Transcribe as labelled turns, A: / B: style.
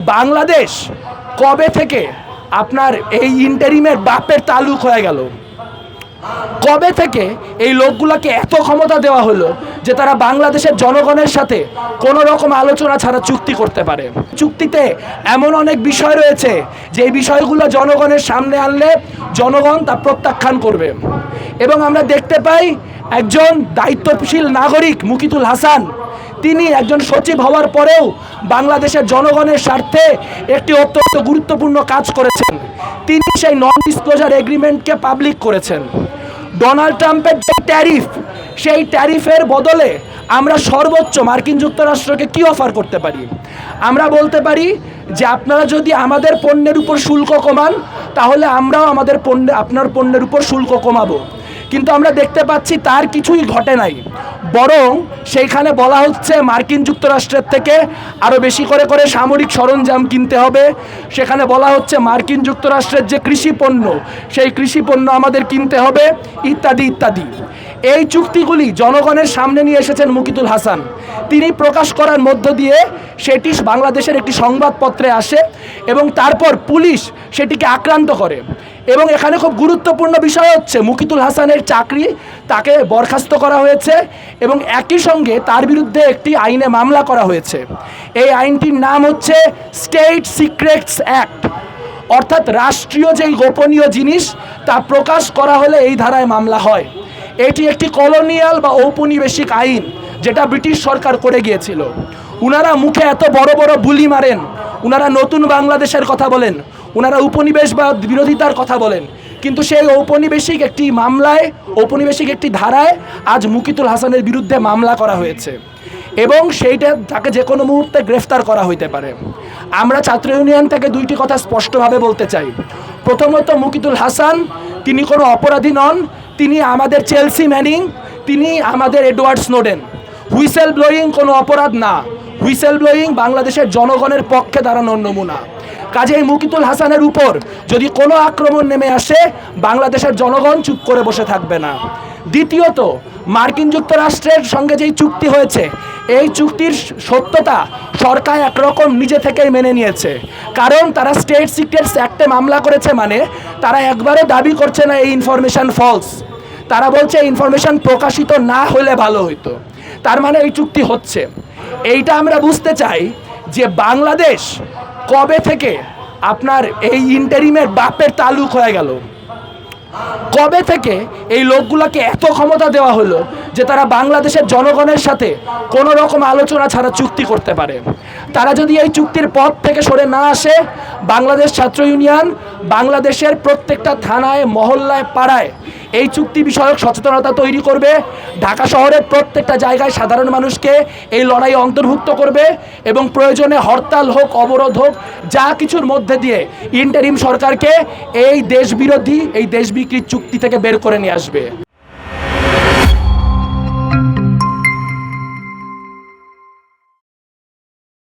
A: বাংলাদেশ কবে থেকে আপনার এই ইন্টারিমের বাপের তালুক হয়ে গেল? কবে থেকে এই লোকগুলোকে এত ক্ষমতা দেওয়া হলো যে তারা বাংলাদেশের জনগণের সাথে কোনো রকম আলোচনা ছাড়া চুক্তি করতে পারে? চুক্তিতে এমন অনেক বিষয় রয়েছে যে বিষয়গুলো জনগণের সামনে আনলে জনগণ তা প্রত্যাখ্যান করবে। এবং আমরা দেখতে পাই একজন দায়িত্বশীল নাগরিক মুকিতুল হাসান তিনি একজন সচিব হওয়ার পরেও বাংলাদেশের জনগণের স্বার্থে একটি অত্যন্ত গুরুত্বপূর্ণ কাজ করেছেন। তিনি সেই নন ডিসক্লোজার এগ্রিমেন্টকে পাবলিক করেছেন। ডোনাল্ড ট্রাম্পের যে ট্যারিফ সেই ট্যারিফের বদলে আমরা সর্বোচ্চ মার্কিন যুক্তরাষ্ট্রকে কি অফার করতে পারি? আমরা বলতে পারি যে আপনারা যদি আমাদের পণ্যের উপর শুল্ক কমান, তাহলে আমরাও আমাদের পণ্য, আপনার পণ্যের উপর শুল্ক কমাবো। কিন্তু আমরা দেখতে পাচ্ছি তার কিছুই ঘটে নাই। বরং সেইখানে বলা হচ্ছে মার্কিন যুক্তরাষ্ট্রের থেকে আরও বেশি করে করে সামরিক সরঞ্জাম কিনতে হবে। সেখানে বলা হচ্ছে মার্কিন যুক্তরাষ্ট্রের যে কৃষি পণ্য, সেই কৃষি পণ্য আমাদের কিনতে হবে, ইত্যাদি ইত্যাদি। এই চুক্তিগুলি জনগণের সামনে নিয়ে এসেছেন মুকিতুল হাসান। তিনি প্রকাশ করার মধ্য দিয়ে সেটি বাংলাদেশের একটি সংবাদপত্রে আসে এবং তারপর পুলিশ সেটিকে আক্রান্ত করে। এবং এখানে খুব গুরুত্বপূর্ণ বিষয় হচ্ছে মুকিতুল হাসানের চাকরি তাকে বরখাস্ত করা হয়েছে এবং একই সঙ্গে তার বিরুদ্ধে একটি আইনে মামলা করা হয়েছে। এই আইনটির নাম হচ্ছে স্টেট সিক্রেটস অ্যাক্ট। অর্থাৎ রাষ্ট্রীয় যেই গোপনীয় জিনিস তা প্রকাশ করা হলে এই ধারায় মামলা হয়। এটি একটি কলোনিয়াল বা ঔপনিবেশিক আইন যেটা ব্রিটিশ সরকার করে গিয়েছিল। উনারা মুখে এত বড় বড় বুলি মারেন, উনারা নতুন বাংলাদেশের কথা বলেন উনারা উপনিবেশ বা বিরোধিতার কথা বলেন। কিন্তু সেই ঔপনিবেশিক একটি মামলায়, ঔপনিবেশিক একটি ধারায় আজ মুকিতুল হাসানের বিরুদ্ধে মামলা করা হয়েছে। এবং সেইটা তাকে যে কোনো মুহূর্তে গ্রেফতার করা হইতে পারে। আমরা ছাত্র ইউনিয়ন থেকে দুইটি কথা স্পষ্টভাবে বলতে চাই। প্রথমত, মুকিতুল হাসান, তিনি কোনো অপরাধী নন, তিনি আমাদের চেলসি ম্যানিং, তিনি আমাদের এডওয়ার্ড স্নোডেন। হুইসেল ব্লোয়িং কোনো অপরাধ না। হুইসেল ব্লোয়িং বাংলাদেশের জনগণের পক্ষে দাঁড়ানোর নমুনা। কাজেই মুকিতুল হাসানের উপর। যদি কোনো আক্রমণ নেমে আসে, বাংলাদেশের জনগণ চুপ করে বসে থাকবে না। দ্বিতীয়ত, মার্কিন যুক্তরাষ্ট্রের সঙ্গে যেই চুক্তি হয়েছে, এই চুক্তির সত্যতা সরকার একরকম নিজে থেকেই মেনে নিয়েছে। কারণ তারা স্টেট সিক্রেটস অ্যাক্টে মামলা করেছে মানে তারা একবারও দাবি করছে না এই ইনফরমেশন ফলস। তারা বলছে ইনফরমেশন প্রকাশিত না হলে ভালো হইতো। তার মানে এই চুক্তি হচ্ছে। এইটা আমরা বুঝতে চাই যে বাংলাদেশ কবে থেকে আপনার এই ইন্টারিমের বাপের তালুক হয়ে গেল? কবে থেকে এই লোকগুলোকে এত ক্ষমতা দেওয়া হলো যে তারা বাংলাদেশের জনগণের সাথে কোনো রকম আলোচনা ছাড়া চুক্তি করতে পারে? তারা যদি এই চুক্তির পথ থেকে সরে না আসে বাংলাদেশ ছাত্র ইউনিয়ন বাংলাদেশের প্রত্যেকটা থানায়, মহল্লায়, পাড়ায় এই চুক্তি বিষয়ক সচেতনতা তৈরি করবে। ঢাকা শহরের প্রত্যেকটা জায়গায় সাধারণ মানুষকে এই লড়াই অন্তর্ভুক্ত করবে এবং প্রয়োজনে হরতাল হোক, অবরোধ হোক, যা কিছুর মধ্যে দিয়ে ইন্টারিম সরকারকে এই দেশবিরোধী, এই দেশ বিক্রির চুক্তি থেকে বের করে নিয়ে আসবে।